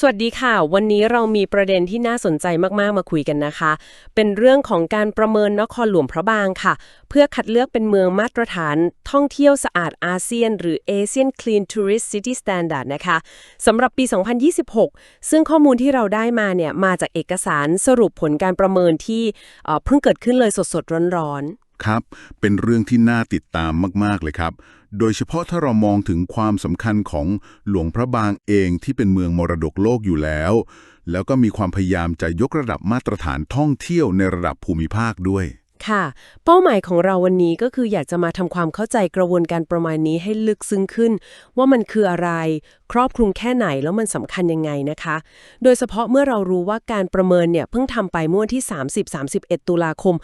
สวัสดีค่ะ วันนี้เรามีประเด็นที่น่าสนใจมากๆมาคุยกันนะคะ เป็นเรื่องของการประเมินนครหลวงพระบางค่ะ เพื่อคัดเลือกเป็นเมืองมาตรฐาน ท่องเที่ยวสะอาดอาเซียน หรือ Asian Clean Tourist City Standard นะคะสำหรับปี 2026 ซึ่งข้อมูลที่เราได้มาเนี่ยมาจากเอกสารสรุปผลการประเมินที่เพิ่งเกิดขึ้นเลยสดๆร้อนๆครับ เป็นเรื่องที่น่าติดตามมาก ๆ เลยครับ โดยเฉพาะถ้าเรามองถึงความสำคัญของหลวงพระบางเองที่เป็นเมืองมรดกโลกอยู่แล้ว แล้วก็มีความพยายามจะยกระดับมาตรฐานท่องเที่ยวในระดับภูมิภาคด้วย ค่ะ เป้าหมายของเราวันนี้ก็คืออยากจะมาทำความเข้าใจกระบวนการประมาณนี้ให้ลึกซึ้งขึ้น ว่ามันคืออะไร ครอบคลุมแค่ไหนแล้วมันสำคัญยังไงนะคะ โดยเฉพาะเมื่อเรารู้ว่าการประเมินเนี่ยเพิ่งทำไปเมื่อวันที่ 30-31 ตุลาคม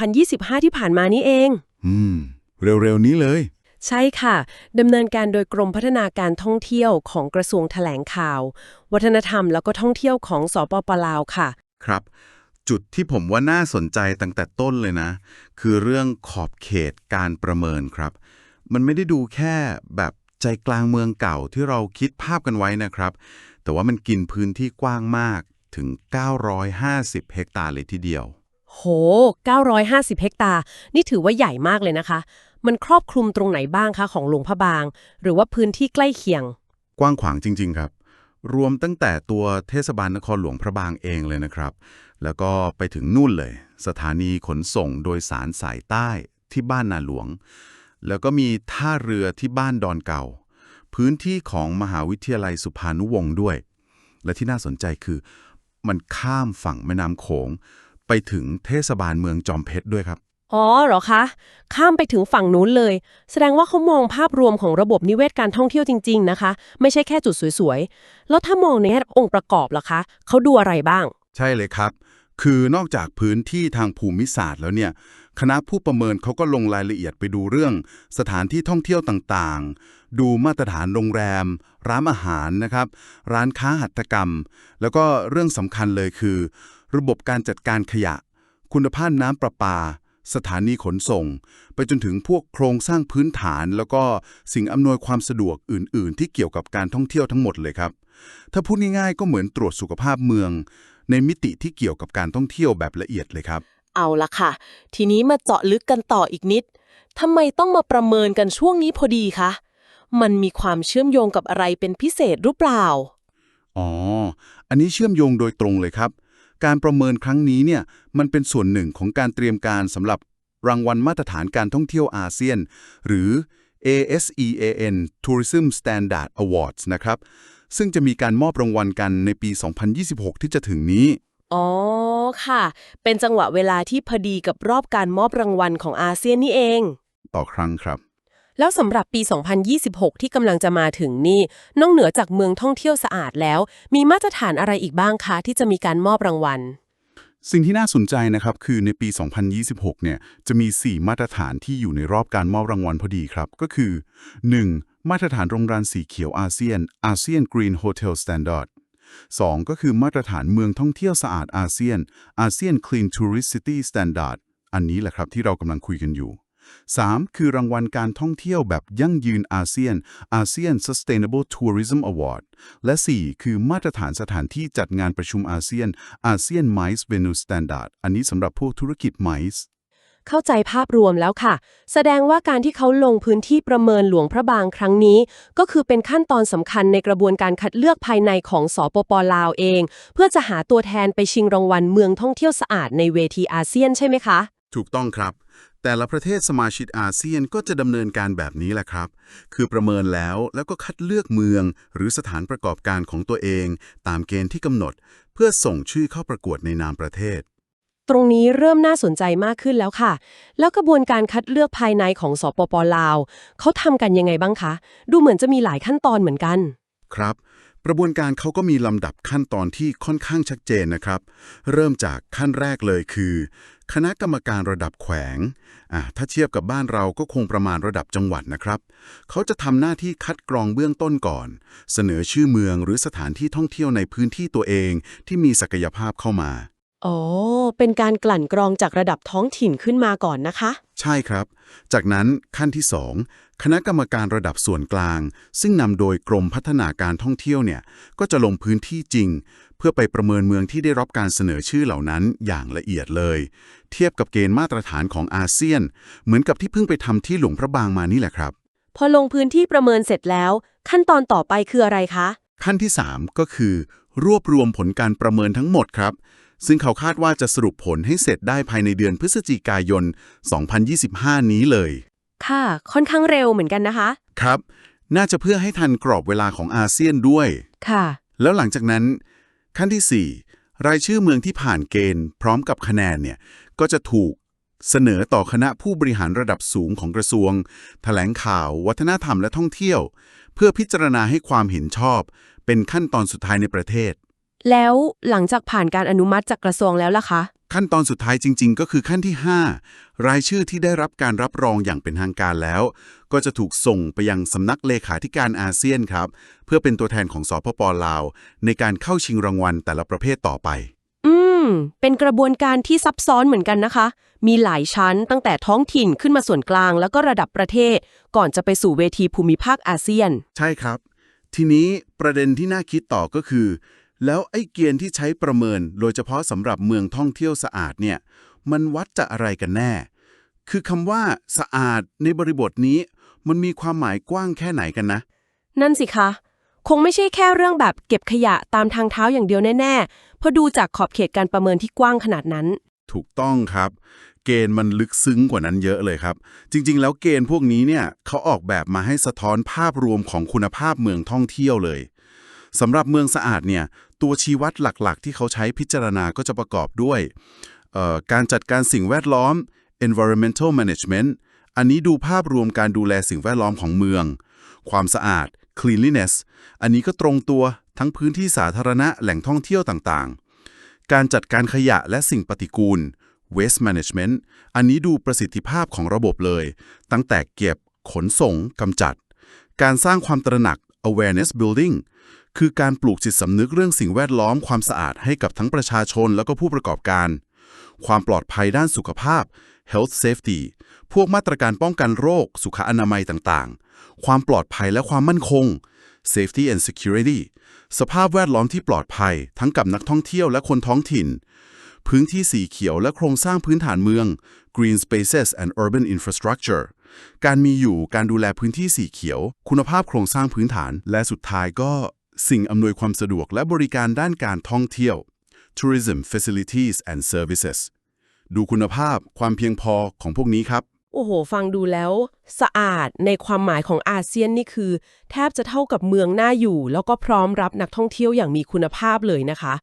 2025 ที่ผ่านมานี้เอง อืม เร็วๆนี้เลย ใช่ค่ะ ดำเนินการโดยกรมพัฒนาการท่องเที่ยวของกระทรวงแถลงข่าว วัฒนธรรมแล้วก็ท่องเที่ยวของสปปลาวค่ะ ครับ จุดที่ผมว่าน่าสนใจตั้งแต่ต้นเลยนะ คือเรื่องขอบเขตการประเมินครับ มันไม่ได้ดูแค่แบบใจกลางเมืองเก่าที่เราคิดภาพกันไว้นะครับ แต่ว่ามันกินพื้นที่กว้างมากถึง 950 เฮกตาร์เลยทีเดียว โห 950 เฮกตาร์ นี่ถือว่าใหญ่มากเลยนะคะ มันครอบคลุมตรงไหนบ้างคะของหลวงพระบาง หรือว่าพื้นที่ใกล้เคียง กว้างขวางจริง ๆ ครับ รวมตั้งแต่ตัวเทศบาลนครหลวงพระบางเองเลยนะครับ แล้วก็ไปถึงนู่นเลย สถานีขนส่งโดยสารสายใต้ที่บ้านนาหลวง แล้วก็มีท่าเรือที่บ้านดอนเก่า พื้นที่ของมหาวิทยาลัยสุภานุวงศ์ด้วย และที่น่าสนใจคือมันข้ามฝั่งแม่น้ำโขงไปถึงเทศบาลเมืองจอมเพชรด้วยครับ อ๋อเหรอคะ ข้ามไปถึงฝั่งนู้นเลย แสดงว่าเขามองภาพรวมของระบบนิเวศการท่องเที่ยวจริง ๆ นะคะ ไม่ใช่แค่จุดสวยๆ แล้วถ้ามองในแง่องค์ประกอบล่ะคะเขาดูอะไรบ้าง ใช่เลยครับ คือนอกจากพื้นที่ทางภูมิศาสตร์แล้วเนี่ย คณะผู้ประเมินเขาก็ลงรายละเอียดไปดูเรื่อง สถานที่ท่องเที่ยวต่างๆ ดูมาตรฐานโรงแรม ร้านอาหารนะครับ ร้านค้าหัตถกรรม แล้วก็เรื่องสำคัญเลยคือ ระบบการจัดการขยะ คุณภาพน้ำประปา สถานีขนส่ง ไปจนถึงพวกโครงสร้างพื้นฐาน แล้วก็สิ่งอำนวยความสะดวกอื่น ๆ ที่เกี่ยวกับการท่องเที่ยวทั้งหมดเลยครับ ถ้าพูดง่ายๆก็เหมือนตรวจสุขภาพเมือง ในมิติที่เกี่ยวกับการท่องเที่ยวแบบละเอียดเลยครับ เอาละค่ะ ทีนี้มาเจาะลึกกันต่ออีกนิดทำไมต้องมาประเมินกันช่วงนี้พอดีคะมันมีความเชื่อมโยงกับอะไรเป็นพิเศษหรือเปล่าอ๋ออันนี้เชื่อมโยงโดยตรงเลยครับ การประเมินครั้งนี้เนี่ยมันเป็นส่วนหนึ่งของการเตรียมการสำหรับรางวัลมาตรฐานการท่องเที่ยวอาเซียน หรือ ASEAN Tourism Standard Awards นะครับ ซึ่งจะมีการมอบรางวัลกันในปี 2026 ที่จะถึงนี้ อ๋อ ค่ะ เป็นจังหวะเวลาที่พอดีกับรอบการมอบรางวัลของอาเซียนนี่เอง ต่อครั้งครับ แล้วสำหรับปี 2026 ที่กำลังจะมาถึงนี่ นอกเหนือจากเมืองท่องเที่ยวสะอาดแล้ว มีมาตรฐานอะไรอีกบ้างคะที่จะมีการมอบรางวัล สิ่งที่น่าสนใจนะครับ คือในปี 2026 เนี่ย จะมี 4 มาตรฐานที่อยู่ในรอบการมอบรางวัลพอดีครับ ก็คือ 1. มาตรฐานโรงแรมสีเขียวอาเซียน ASEAN Green Hotel Standard 2. ก็คือมาตรฐานเมืองท่องเที่ยวสะอาดอาเซียน ASEAN Clean Tourist City Standard อันนี้แหละครับที่เรากำลังคุยกันอยู่ 3. คือรางวัลการท่องเที่ยวแบบยั่งยืนอาเซียน ASEAN Sustainable Tourism Award และ 4. คือมาตรฐานสถานที่จัดงานประชุมอาเซียน ASEAN MICE Venue Standard อันนี้สำหรับพวกธุรกิจ MICE เข้าใจภาพรวมแล้วค่ะ แสดงว่าการที่เขาลงพื้นที่ประเมินหลวงพระบางครั้งนี้ ก็คือเป็นขั้นตอนสำคัญในกระบวนการคัดเลือกภายในของสปปลาวเอง เพื่อจะหาตัวแทนไปชิงรางวัลเมืองท่องเที่ยวสะอาดในเวทีอาเซียนใช่ไหมคะ ถูกต้องครับ แต่ละประเทศสมาชิกอาเซียนก็จะดำเนินการแบบนี้แหละครับ คือประเมินแล้วแล้วก็คัดเลือกเมือง หรือสถานประกอบการของตัวเอง ตามเกณฑ์ที่กำหนด เพื่อส่งชื่อเข้าประกวดในนามประเทศ ตรงนี้เริ่มน่าสนใจมากขึ้นแล้วค่ะ แล้วกระบวนการคัดเลือกภายในของสปปลาวเขาทำกันยังไงบ้างคะ ดูเหมือนจะมีหลายขั้นตอนเหมือนกัน ครับกระบวนการเขาก็มีลำดับขั้นตอนที่ค่อนข้างชัดเจนนะครับ เริ่มจากขั้นแรกเลยคือ คณะกรรมการระดับแขวงอะถ้าเทียบกับบ้านเราก็คงประมาณระดับจังหวัดนะครับ เขาจะทำหน้าที่คัดกรองเบื้องต้นก่อน เสนอชื่อเมืองหรือสถานที่ท่องเที่ยวในพื้นที่ตัวเองที่มีศักยภาพเข้ามาโอ้เป็นการกลั่นกรองจากระดับท้องถิ่นขึ้นมาก่อนนะคะ ใช่ครับ จากนั้นขั้นที่ 2 คณะกรรมการระดับส่วนกลาง ซึ่งนำโดยกรมพัฒนาการท่องเที่ยวเนี่ย ก็จะลงพื้นที่จริง เพื่อไปประเมินเมืองที่ได้รับการเสนอชื่อเหล่านั้นอย่างละเอียดเลย เทียบกับเกณฑ์มาตรฐานของอาเซียน เหมือนกับที่เพิ่งไปทำที่หลวงพระบางมานี่แหละครับ พอลงพื้นที่ประเมินเสร็จแล้ว ขั้นตอนต่อไปคืออะไรคะ ขั้นที่ 3 ก็คือ รวบรวมผลการประเมินทั้งหมดครับ ซึ่งเขาคาดว่าจะสรุปผลให้เสร็จได้ภายในเดือนพฤศจิกายน 2025 นี้เลย ค่ะ ค่อนข้างเร็วเหมือนกันนะคะ ครับ น่าจะเพื่อให้ทันกรอบเวลาของอาเซียนด้วย ค่ะ แล้วหลังจากนั้น ขั้นที่ 4 รายชื่อเมืองที่ผ่านเกณฑ์ พร้อมกับคะแนนเนี่ยก็จะถูกเสนอต่อคณะผู้บริหารระดับสูงของกระทรวงแถลงข่าว วัฒนธรรมและท่องเที่ยว เพื่อพิจารณาให้ความเห็นชอบ เป็นขั้นตอนสุดท้ายในประเทศ แล้วหลังจากผ่านการอนุมัติจากกระทรวงแล้วล่ะคะ ขั้นตอนสุดท้ายจริง ๆ ก็คือขั้นที่ 5 รายชื่อที่ได้รับการรับรองอย่างเป็นทางการแล้ว ก็จะถูกส่งไปยังสำนักเลขาธิการอาเซียนครับ เพื่อเป็นตัวแทนของสปปลาว ในการเข้าชิงรางวัลแต่ละประเภทต่อไป อืม เป็นกระบวนการที่ซับซ้อนเหมือนกันนะคะ มีหลายชั้นตั้งแต่ท้องถิ่นขึ้นมาส่วนกลาง แล้วก็ระดับประเทศ ก่อนจะไปสู่เวทีภูมิภาคอาเซียน ใช่ครับ ทีนี้ประเด็นที่น่าคิดต่อก็คือ แล้วไอ้เกณฑ์ที่ใช้ประเมิน โดยเฉพาะสำหรับเมืองท่องเที่ยวสะอาดเนี่ยมันวัดจะอะไรกันแน่ คือคำว่าสะอาดในบริบทนี้มันมีความหมายกว้างแค่ไหนกันนะ นั่นสิคะ คงไม่ใช่แค่เรื่องแบบเก็บขยะตามทางเท้าอย่างเดียวแน่ๆ เพราะดูจากขอบเขตการประเมินที่กว้างขนาดนั้น ถูกต้องครับ เกณฑ์มันลึกซึ้งกว่านั้นเยอะเลยครับ จริง ๆ แล้วเกณฑ์พวกนี้เนี่ยเขาออกแบบมาให้สะท้อนภาพรวมของคุณภาพเมืองท่องเที่ยวเลย สำหรับเมืองสะอาดเนี่ยตัวชี้วัดหลักๆ ที่เขาใช้พิจารณาก็จะประกอบด้วยการจัดการสิ่งแวดล้อม environmental management อันนี้ดูภาพรวมการดูแลสิ่งแวดล้อมของเมือง ความสะอาด cleanliness อันนี้ก็ตรงตัวทั้งพื้นที่สาธารณะแหล่งท่องเที่ยวต่างๆ การจัดการขยะและสิ่งปฏิกูล waste management อันนี้ดูประสิทธิภาพของระบบเลย ตั้งแต่เก็บ ขนส่ง กำจัด การสร้างความตระหนัก awareness building คือการปลูกจิตสำนึกเรื่องสิ่งแวดล้อมความสะอาดให้กับทั้งประชาชนแล้วก็ผู้ประกอบการ ความปลอดภัยด้านสุขภาพ health safety พวกมาตรการป้องกันโรค สุขอนามัยต่างๆ ความปลอดภัยและความมั่นคง safety and security สภาพแวดล้อมที่ปลอดภัย ทั้งกับนักท่องเที่ยวและคนท้องถิ่น พื้นที่สีเขียวและโครงสร้างพื้นฐานเมือง green spaces and urban infrastructure การมีอยู่การดูแลพื้นที่สีเขียว คุณภาพโครงสร้างพื้นฐาน และสุดท้ายก็ สิ่งอำนวยความสะดวกและบริการด้านการท่องเที่ยว tourism facilities and services ดูคุณภาพความเพียงพอของพวกนี้ครับ โอ้โห ฟังดูแล้ว สะอาดในความหมายของอาเซียนนี่คือ แทบจะเท่ากับเมืองน่าอยู่ แล้วก็พร้อมรับนักท่องเที่ยวอย่างมีคุณภาพเลยนะคะ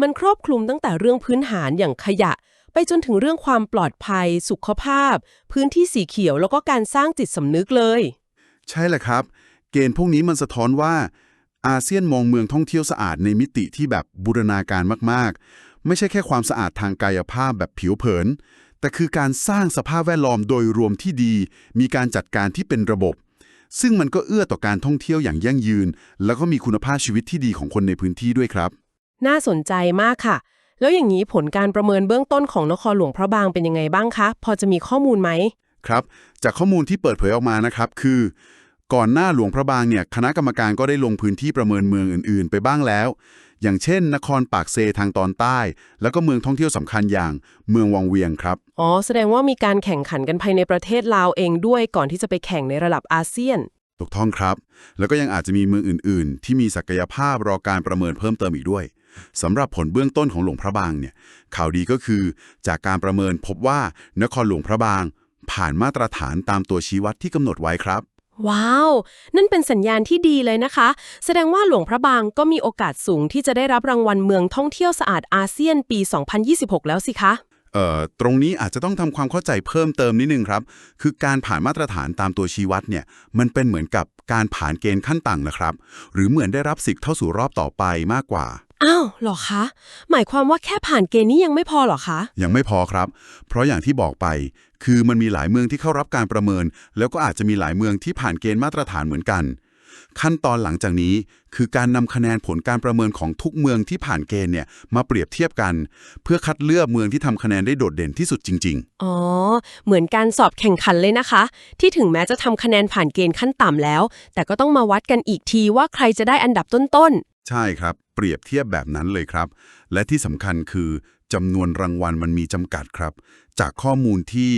มันครอบคลุมตั้งแต่เรื่องพื้นฐานอย่างขยะ ไปจนถึงเรื่องความปลอดภัย สุขภาพ พื้นที่สีเขียวแล้วก็การสร้างจิตสำนึกเลย ใช่แหละครับ เกณฑ์พวกนี้มันสะท้อนว่า อาเซียนมองเมืองท่องเที่ยวสะอาดในมิติที่แบบบูรณาการมากๆ ไม่ใช่แค่ความสะอาดทางกายภาพแบบผิวเผิน แต่คือการสร้างสภาพแวดล้อมโดยรวมที่ดี มีการจัดการที่เป็นระบบ ซึ่งมันก็เอื้อต่อการท่องเที่ยวอย่างยั่งยืน แล้วก็มีคุณภาพชีวิตที่ดีของคนในพื้นที่ด้วยครับ น่าสนใจมากค่ะ แล้วอย่างนี้ผลการประเมินเบื้องต้นของนครหลวงพระบางเป็นยังไงบ้างคะ พอจะมีข้อมูลไหมครับ จากข้อมูลที่เปิดเผยออกมานะครับคือ ก่อนหน้าหลวงพระบางเนี่ยคณะกรรมการก็ได้ลงพื้นที่ประเมินเมืองอื่น ๆ ไปบ้างแล้ว อย่างเช่น นครปากเซทางตอนใต้ แล้วก็เมืองท่องเที่ยวสำคัญอย่างเมืองวังเวียงครับ อ๋อ แสดงว่ามีการแข่งขันกันภายในประเทศลาวเองด้วยก่อนที่จะไปแข่งในระดับอาเซียนถูกต้องครับ แล้วก็ยังอาจจะมีเมืองอื่น ๆ ที่มีศักยภาพรอการประเมินเพิ่มเติมอีกด้วยสำหรับผลเบื้องต้นของหลวงพระบางเนี่ยข่าวดีก็คือ จากการประเมินพบว่านครหลวงพระบาง ผ่านมาตรฐานตามตัวชี้วัดที่กำหนดไว้ครับ ว้าว นั่นเป็นสัญญาณที่ดีเลยนะคะ แสดงว่าหลวงพระบางก็มีโอกาสสูงที่จะได้รับรางวัลเมืองท่องเที่ยวสะอาดอาเซียนปี 2026 แล้วสิคะเอ่อตรงนี้อาจจะต้องทำความเข้าใจเพิ่มเติมนิดนึงครับ คือการผ่านมาตรฐานตามตัวชี้วัดเนี่ยมันเป็นเหมือนกับการผ่านเกณฑ์ขั้นต่ำนะครับ หรือเหมือนได้รับสิทธิ์เข้าสู่รอบต่อไปมากกว่า อ้าวเหรอคะ หมายความว่าแค่ผ่านเกณฑ์นี้ยังไม่พอเหรอคะ ยังไม่พอครับ เพราะอย่างที่บอกไป คือมันมีหลายเมืองที่เข้ารับการประเมิน แล้วก็อาจจะมีหลายเมืองที่ผ่านเกณฑ์มาตรฐานเหมือนกัน ขั้นตอนหลังจากนี้คือการนำคะแนนผลการประเมินของทุกเมืองที่ผ่านเกณฑ์เนี่ยมาเปรียบเทียบกัน เพื่อคัดเลือกเมืองที่ทำคะแนนได้โดดเด่นที่สุดจริง ๆ อ๋อ เหมือนการสอบแข่งขันเลยนะคะ ที่ถึงแม้จะทำคะแนนผ่านเกณฑ์ขั้นต่ำแล้ว แต่ก็ต้องมาวัดกันอีกทีว่าใครจะได้อันดับต้น ใช่ครับ เปรียบเทียบแบบนั้นเลยครับ และที่สำคัญคือจำนวนรางวัลมันมีจำกัดครับ จากข้อมูลที่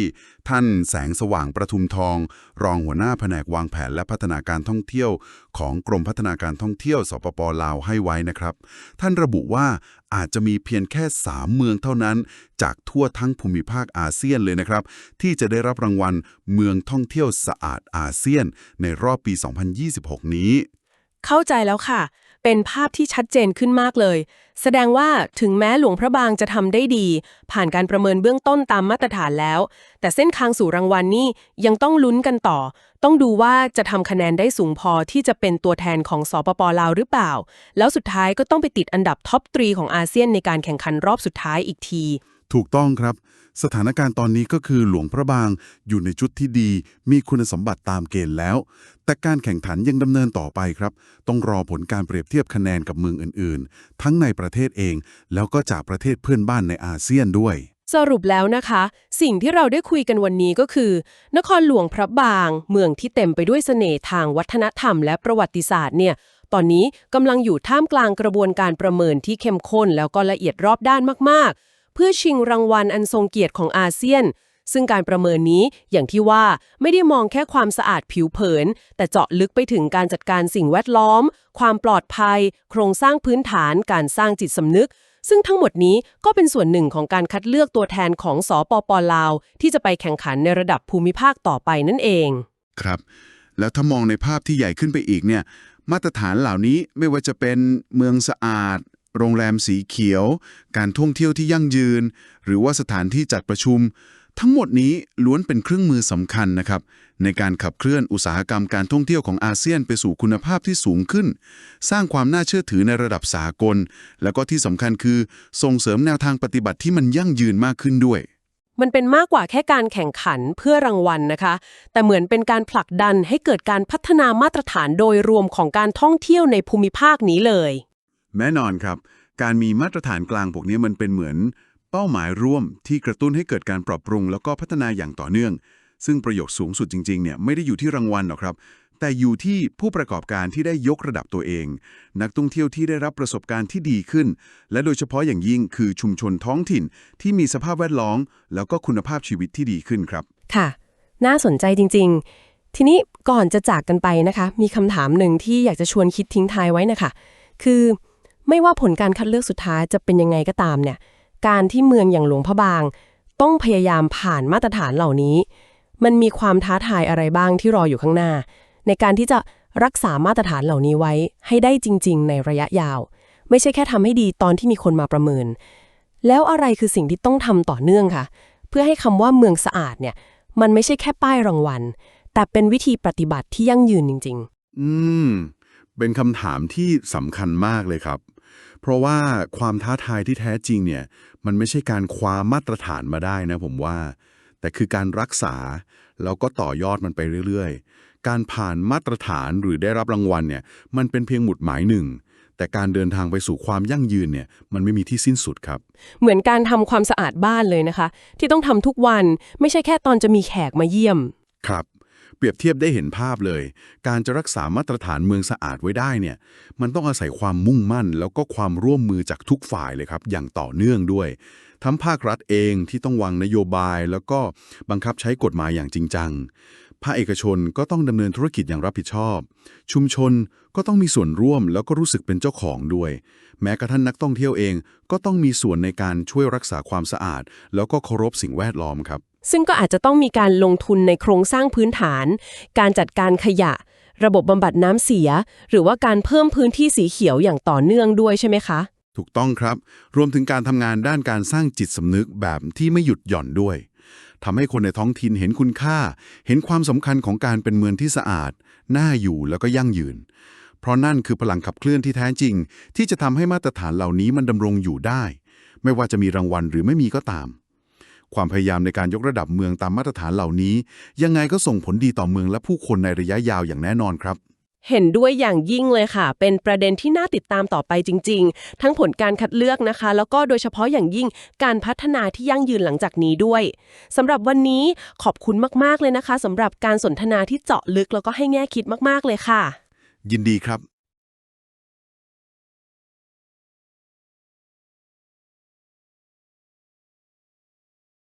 ท่านแสงสว่างประทุมทอง รองหัวหน้าแผนกวางแผนและพัฒนาการท่องเที่ยว ของกรมพัฒนาการท่องเที่ยวสปปลาวให้ไว้นะครับ ท่านระบุว่าอาจจะมีเพียงแค่ 3 เมืองเท่านั้น จากทั่วทั้งภูมิภาคอาเซียนเลยนะครับ ที่จะได้รับรางวัลเมืองท่องเที่ยวสะอาดอาเซียน ในรอบปี 2026 นี้ เข้าใจแล้วค่ะ เป็นภาพที่ชัดเจนขึ้นมากเลย แสดงว่าถึงแม้หลวงพระบางจะทำได้ดี ผ่านการประเมินเบื้องต้นตามมาตรฐานแล้ว แต่เส้นทางสู่รางวัลนี่ยังต้องลุ้นกันต่อ ต้องดูว่าจะทำคะแนนได้สูงพอที่จะเป็นตัวแทนของสปปลาวหรือเปล่า แล้วสุดท้ายก็ต้องไปติดอันดับท็อปทรีของอาเซียนในการแข่งขันรอบสุดท้ายอีกที ถูกต้องครับ สถานการณ์ตอนนี้ก็คือหลวงพระบางอยู่ในจุดที่ดี มีคุณสมบัติตามเกณฑ์แล้ว แต่การแข่งขันยังดำเนินต่อไปครับ ต้องรอผลการเปรียบเทียบคะแนนกับเมืองอื่นๆ ทั้งในประเทศเอง แล้วก็จากประเทศเพื่อนบ้านในอาเซียนด้วย สรุปแล้วนะคะ สิ่งที่เราได้คุยกันวันนี้ก็คือ นครหลวงพระบาง เมืองที่เต็มไปด้วยเสน่ห์ทางวัฒนธรรมและประวัติศาสตร์เนี่ยตอนนี้กำลังอยู่ท่ามกลางกระบวนการประเมินที่เข้มข้นแล้วก็ละเอียดรอบด้านมากๆ เพื่อชิงรางวัลอันทรงเกียรติของอาเซียน ซึ่งการประเมินนี้อย่างที่ว่าไม่ได้มองแค่ความสะอาดผิวเผิน แต่เจาะลึกไปถึงการจัดการสิ่งแวดล้อม ความปลอดภัย โครงสร้างพื้นฐาน การสร้างจิตสำนึก ซึ่งทั้งหมดนี้ก็เป็นส่วนหนึ่งของการคัดเลือกตัวแทนของสปปลาว ที่จะไปแข่งขันในระดับภูมิภาคต่อไปนั่นเอง ครับ แล้วถ้ามองในภาพที่ใหญ่ขึ้นไปอีกเนี่ยมาตรฐานเหล่านี้ไม่ว่าจะเป็นเมืองสะอาด โรงแรมสีเขียว การท่องเที่ยวที่ยั่งยืน หรือว่าสถานที่จัดประชุม ทั้งหมดนี้ล้วนเป็นเครื่องมือสำคัญนะครับ ในการขับเคลื่อนอุตสาหกรรมการท่องเที่ยวของอาเซียนไปสู่คุณภาพที่สูงขึ้น สร้างความน่าเชื่อถือในระดับสากล แล้วก็ที่สำคัญคือส่งเสริมแนวทางปฏิบัติที่มันยั่งยืนมากขึ้นด้วยมันเป็นมากกว่าแค่การแข่งขันเพื่อรางวัลนะคะ แต่เหมือนเป็นการผลักดันให้เกิดการพัฒนามาตรฐานโดยรวมของการท่องเที่ยวในภูมิภาคนี้เลย แน่นอนครับ การมีมาตรฐานกลางพวกนี้มันเป็นเหมือนเป้าหมายร่วมที่กระตุ้นให้เกิดการปรับปรุง แล้วก็พัฒนาอย่างต่อเนื่อง ซึ่งประโยชน์สูงสุดจริงๆเนี่ยไม่ได้อยู่ที่รางวัลหรอกครับ แต่อยู่ที่ผู้ประกอบการที่ได้ยกระดับตัวเอง นักท่องเที่ยวที่ได้รับประสบการณ์ที่ดีขึ้น และโดยเฉพาะอย่างยิ่งคือชุมชนท้องถิ่นที่มีสภาพแวดล้อมแล้วก็คุณภาพชีวิตที่ดีขึ้นครับ ค่ะ น่าสนใจจริง ๆ ทีนี้ก่อนจะจากกันไปนะคะ มีคำถามหนึ่งที่อยากจะชวนคิดทิ้งท้ายไว้นะคะ คือ ไม่ว่าผลการคัดเลือกสุดท้ายจะเป็นยังไงก็ตามเนี่ย การที่เมืองอย่างหลวงพระบาง ต้องพยายามผ่านมาตรฐานเหล่านี้ มันมีความท้าทายอะไรบ้างที่รออยู่ข้างหน้า ในการที่จะรักษามาตรฐานเหล่านี้ไว้ให้ได้จริง ๆ ในระยะยาว ไม่ใช่แค่ทำให้ดีตอนที่มีคนมาประเมิน แล้วอะไรคือสิ่งที่ต้องทำต่อเนื่องค่ะ เพื่อให้คำว่าเมืองสะอาดเนี่ย มันไม่ใช่แค่ป้ายรางวัล แต่เป็นวิธีปฏิบัติที่ยั่งยืนจริง ๆ อืม เป็นคำถามที่สำคัญมากเลยครับ เพราะว่าความท้าทายที่แท้จริงเนี่ยมันไม่ใช่การคว้ามาตรฐานมาได้นะผมว่า แต่คือการรักษาแล้วก็ต่อยอดมันไปเรื่อยๆ การผ่านมาตรฐานหรือได้รับรางวัลเนี่ยมันเป็นเพียงหมุดหมายหนึ่งแต่การเดินทางไปสู่ความยั่งยืนเนี่ยมันไม่มีที่สิ้นสุดครับๆเหมือนการทำความสะอาดบ้านเลยนะคะ ที่ต้องทำทุกวันไม่ใช่แค่ตอนจะมีแขกมาเยี่ยม ครับ เปรียบเทียบได้เห็นภาพเลย การจะรักษามาตรฐานเมืองสะอาดไว้ได้เนี่ยมันต้องอาศัยความมุ่งมั่น แล้วก็ความร่วมมือจากทุกฝ่ายเลยครับ อย่างต่อเนื่องด้วย ทั้งภาครัฐเองที่ต้องวางนโยบาย แล้วก็บังคับใช้กฎหมายอย่างจริงจังภาคเอกชนก็ต้องดำเนินธุรกิจอย่างรับผิดชอบ ชุมชนก็ต้องมีส่วนร่วมแล้วก็รู้สึกเป็นเจ้าของด้วย แม้กระทั่งนักท่องเที่ยวเองก็ต้องมีส่วนในการช่วยรักษาความสะอาด แล้วก็เคารพสิ่งแวดล้อมครับ ซึ่งก็อาจจะต้องมีการลงทุนในโครงสร้างพื้นฐาน การจัดการขยะ ระบบบำบัดน้ำเสีย หรือว่าการเพิ่มพื้นที่สีเขียวอย่างต่อเนื่องด้วยใช่ไหมคะ ถูกต้องครับ รวมถึงการทำงานด้านการสร้างจิตสำนึกแบบที่ไม่หยุดหย่อนด้วยทำให้คนในท้องถิ่นเห็นคุณค่า เห็นความสำคัญของการเป็นเมืองที่สะอาด น่าอยู่แล้วก็ยั่งยืน เพราะนั่นคือพลังขับเคลื่อนที่แท้จริง ที่จะทำให้มาตรฐานเหล่านี้มันดำรงอยู่ได้ ไม่ว่าจะมีรางวัลหรือไม่มีก็ตาม ความพยายามในการยกระดับเมืองตามมาตรฐานเหล่านี้ ยังไงก็ส่งผลดีต่อเมืองและผู้คนในระยะยาวอย่างแน่นอนครับเห็นด้วยอย่างยิ่งเลยค่ะ เป็นประเด็นที่น่าติดตามต่อไปจริง ๆ ทั้งผลการคัดเลือกนะคะ แล้วก็โดยเฉพาะอย่างยิ่งการพัฒนาที่ยั่งยืนหลังจากนี้ด้วยสำหรับวันนี้ขอบคุณมากๆเลยนะคะสำหรับการสนทนาที่เจาะลึกแล้วก็ให้แง่คิดมากๆเลยค่ะ ยินดีครับ